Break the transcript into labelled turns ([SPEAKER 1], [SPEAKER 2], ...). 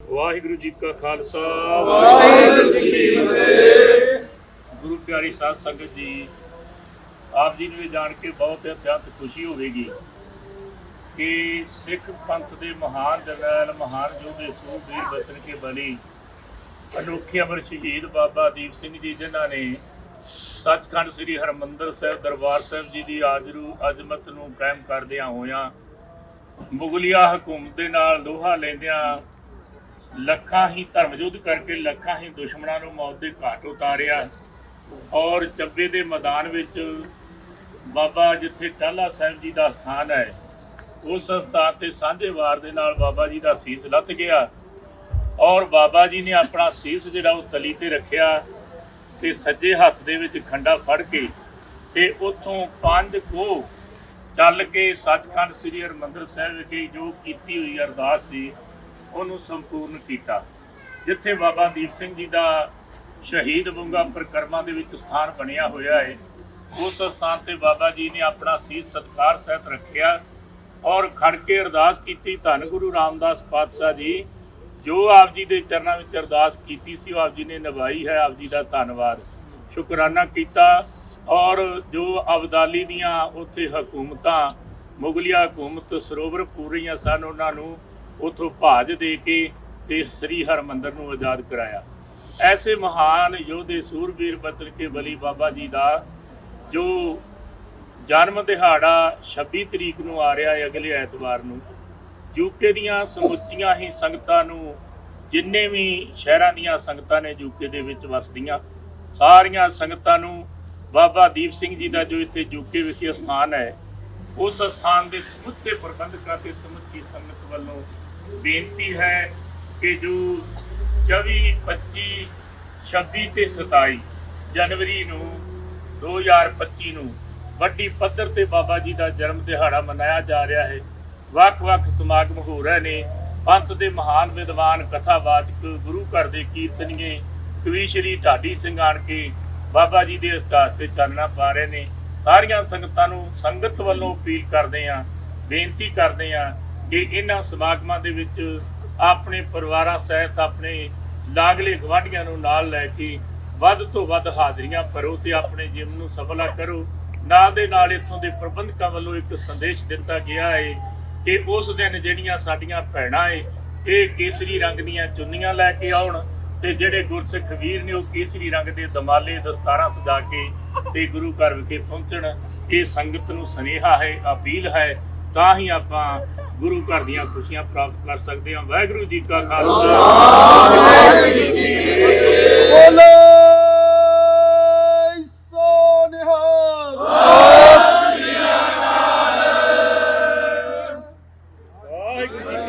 [SPEAKER 1] ਵਾਹਿਗੁਰੂ ਜੀ ਕਾ ਖਾਲਸਾ। ਵਾਹਿਗੁਰੂ ਜੀ ਕੀ ਫਤਿਹ। ਗੁਰੂ ਪਿਆਰੀ ਸਾਧ ਸੰਗਤ ਜੀ ਆਪ ਜੀ ਨੂੰ ਇਹ ਜਾਣ ਕੇ ਬਹੁਤ ਅਤਿਅੰਤ ਖੁਸ਼ੀ ਹੋਵੇਗੀ ਕਿ ਸਿੱਖ ਪੰਥ ਦੇ ਮਹਾਨ ਜਰਨੈਲ ਮਹਾਨ ਯੋਧੇ ਸੂਰਬੀਰ ਬਚਨ ਕੇ ਬਲੀ ਅਨੋਖੇ ਅਮਰ ਸ਼ਹੀਦ ਬਾਬਾ ਦੀਪ ਸਿੰਘ ਜੀ ਜਿਨ੍ਹਾਂ ਨੇ ਸੱਚਖੰਡ ਸ੍ਰੀ ਹਰਮੰਦਰ ਸਾਹਿਬ ਦਰਬਾਰ ਸਾਹਿਬ ਜੀ ਦੀ ਆਜਰੂ ਅਜ਼ਮਤ ਨੂੰ ਕਾਇਮ ਕਰਦਿਆਂ ਹੋਇਆਂ ਮੁਗਲਿਆ ਹਕੂਮਤ ਦੇ ਨਾਲ ਲੋਹਾ ਲੈਂਦਿਆਂ ਲੱਖਾਂ ਹੀ ਧਰਮ ਯੁੱਧ ਕਰਕੇ ਲੱਖਾਂ ਹੀ ਦੁਸ਼ਮਣਾਂ ਨੂੰ ਮੌਤ ਦੇ ਘਾਟ ਉਤਾਰਿਆ। ਔਰ ਚੱਬੇ ਦੇ ਮੈਦਾਨ ਵਿੱਚ ਬਾਬਾ ਜਿੱਥੇ ਟਾਲਾ ਸਾਹਿਬ ਜੀ ਦਾ ਸਥਾਨ ਹੈ, ਉਸ ਸਥਾਨ ਤੇ ਸਾਂਝੇ ਵਾਰ ਦੇ ਨਾਲ ਬਾਬਾ ਜੀ ਦਾ ਸੀਸ ਲੱਤ ਗਿਆ। ਔਰ ਬਾਬਾ ਜੀ ਨੇ ਆਪਣਾ ਸੀਸ ਜਿਹੜਾ ਉਹ ਤਲੀ ਤੇ ਰੱਖਿਆ ਤੇ ਸੱਜੇ ਹੱਥ ਦੇ ਵਿੱਚ ਖੰਡਾ ਫੜ ਕੇ ਤੇ ਉੱਥੋਂ ਪੰਜ ਕੋ ਚੱਲ ਕੇ ਸੱਚਖੰਡ ਸ੍ਰੀ ਹਰਿਮੰਦਰ ਸਾਹਿਬ ਵਿਖੇ ਜੋ ਕੀਤੀ ਹੋਈ ਅਰਦਾਸ ਸੀ ਉਹਨੂੰ ਸੰਪੂਰਨ ਕੀਤਾ। ਜਿੱਥੇ ਬਾਬਾ ਦੀਪ ਸਿੰਘ ਜੀ ਦਾ ਸ਼ਹੀਦ ਬੁੰਗਾ ਪ੍ਰਕਰਮਾਂ ਦੇ ਵਿੱਚ ਸਥਾਨ ਬਣਿਆ ਹੋਇਆ ਹੈ ਉਸ ਸਥਾਨ ਤੇ ਬਾਬਾ ਜੀ ਨੇ ਆਪਣਾ ਸੀਸ ਸਤਕਾਰ ਸਹਿਤ ਰੱਖਿਆ ਔਰ ਖੜ ਕੇ ਅਰਦਾਸ ਕੀਤੀ, ਧੰਨ ਗੁਰੂ ਰਾਮਦਾਸ ਪਾਤਸ਼ਾਹ ਜੀ, ਜੋ ਆਪ ਜੀ ਦੇ ਚਰਨਾਂ ਵਿੱਚ ਅਰਦਾਸ ਕੀਤੀ ਸੀ, ਉਹ ਆਪ ਜੀ ਨੇ ਨਿਭਾਈ ਹੈ, ਆਪ ਜੀ ਦਾ ਧੰਨਵਾਦ। ਸ਼ੁਕਰਾਨਾ ਕੀਤਾ ਔਰ ਜੋ ਅਬਦਾਲੀ ਦੀਆਂ ਉੱਥੇ ਹਕੂਮਤਾਂ, ਮੁਗਲਿਆ ਹਕੂਮਤ, ਸਰੋਵਰ ਪੂਰੀਆਂ ਸਨ, ਉਹਨਾਂ ਨੂੰ ਉਥੋਂ ਭਾਜ ਦੇ ਕੇ ਤੇ ਸ੍ਰੀ ਹਰਮੰਦਰ ਨੂੰ ਆਜ਼ਾਦ ਕਰਾਇਆ। ਐਸੇ ਮਹਾਨ ਯੋਧੇ ਸੂਰਬੀਰ ਬਤਨ ਕੇ ਬਲੀ ਬਾਬਾ ਜੀ ਦਾ ਜੋ ਜਨਮ ਦਿਹਾੜਾ 26 ਤਰੀਕ ਨੂੰ ਆ ਰਿਹਾ ਹੈ ਅਗਲੇ ਐਤਵਾਰ ਨੂੰ ਯੂਕੇ ਦੀਆਂ ਸਮੁੱਚੀਆਂ ਹੀ ਸੰਗਤਾਂ ਨੂੰ ਜਿੰਨੇ ਵੀ ਸ਼ਹਿਰਾਂ ਦੀਆਂ ਸੰਗਤਾਂ ਨੇ ਯੂਕੇ ਦੇ ਵਿੱਚ ਵਸਦੀਆਂ, ਸਾਰੀਆਂ ਸੰਗਤਾਂ ਨੂੰ ਬਾਬਾ ਦੀਪ ਸਿੰਘ ਜੀ ਦਾ ਜੋ ਇੱਥੇ ਯੂਕੇ ਵਿਖੇ ਸਥਾਨ ਹੈ, ਉਸ ਸਥਾਨ ਦੇ ਸਮੁੱਚੇ ਪ੍ਰਬੰਧਕਾਂ ਤੇ ਸਮੁੱਚੀ ਸੰਗਤ ਵੱਲੋਂ ਬੇਨਤੀ ਹੈ ਕਿ ਜੋ 24 25 26 ਤੇ 27 ਜਨਵਰੀ ਨੂੰ 2025 ਨੂੰ ਵੱਡੀ ਪੱਧਰ ਤੇ ਬਾਬਾ ਜੀ ਦਾ ਜਨਮ ਦਿਹਾੜਾ ਮਨਾਇਆ ਜਾ ਰਿਹਾ ਹੈ। ਵੱਖ-ਵੱਖ ਸਮਾਗਮ ਹੋ ਰਹੇ ਨੇ। ਪੰਥ ਦੇ ਮਹਾਨ ਵਿਦਵਾਨ, ਕਥਾਵਾਚਕ, ਗੁਰੂ ਘਰ ਦੇ ਕੀਰਤਨੀਏ, ਕਵੀ ਸ਼੍ਰੀ ਢਾਡੀ ਸਿੰਘ ਆਣ ਕੇ ਬਾਬਾ ਜੀ ਦੇ ਅਸਤਾਰ ਤੇ ਚਾਨਣਾ ਪਾ ਰਹੇ ਨੇ। ਸਾਰੀਆਂ ਸੰਗਤਾਂ ਨੂੰ ਸੰਗਤ ਵੱਲੋਂ ਅਪੀਲ ਕਰਦੇ ਆਂ ਬੇਨਤੀ ਕਰਦੇ ਆਂ ਕਿ ਇਹਨਾਂ ਸਮਾਗਮਾਂ ਦੇ ਵਿੱਚ ਆਪਣੇ ਪਰਿਵਾਰਾਂ ਸਹਿਤ ਆਪਣੇ ਲਾਗਲੇ ਗਵਾਂਢੀਆਂ ਨੂੰ ਨਾਲ ਲੈ ਕੇ ਵੱਧ ਤੋਂ ਵੱਧ ਹਾਜ਼ਰੀਆਂ ਭਰੋ ਤੇ ਆਪਣੇ ਜੀਵਨ ਨੂੰ ਸਫਲਾ ਕਰੋ। ਨਾਲ ਦੇ ਨਾਲ ਇੱਥੋਂ ਦੇ ਪ੍ਰਬੰਧਕਾਂ ਵੱਲੋਂ ਇੱਕ ਸੰਦੇਸ਼ ਦਿੱਤਾ ਗਿਆ ਹੈ ਕਿ ਉਸ ਦਿਨ ਜਿਹੜੀਆਂ ਸਾਡੀਆਂ ਭੈਣਾਂ ਏ, ਇਹ ਕੇਸਰੀ ਰੰਗ ਦੀਆਂ ਚੁੰਨੀਆਂ ਲੈ ਕੇ ਆਉਣ ਤੇ ਜਿਹੜੇ ਗੁਰਸਿੱਖ ਵੀਰ ਨੇ ਉਹ ਕੇਸਰੀ ਰੰਗ ਦੇ ਦਮਾਲੇ ਦਸਤਾਰਾਂ ਸਜਾ ਕੇ ਤੇ ਗੁਰੂ ਘਰ ਵਿਖੇ ਪਹੁੰਚਣ, ਇਹ ਸੰਗਤ ਨੂੰ ਸਨੇਹਾ ਹੈ, ਅਪੀਲ ਹੈ। ਤਾਂ ਹੀ ਆਪਾਂ ਗੁਰੂ ਘਰ ਦੀਆਂ ਖੁਸ਼ੀਆਂ ਪ੍ਰਾਪਤ ਕਰ ਸਕਦੇ ਹਾਂ। ਵਾਹਿਗੁਰੂ ਜੀ ਕਾ ਖਾਲਸਾ। ਵਾਹਿਗੁਰੂ ਜੀ ਕੀ ਫਤਿਹ
[SPEAKER 2] ਬੋਲੇ ਸੋ ਨਿਹਾਲ
[SPEAKER 1] ਵਾਹਿਗੁਰੂ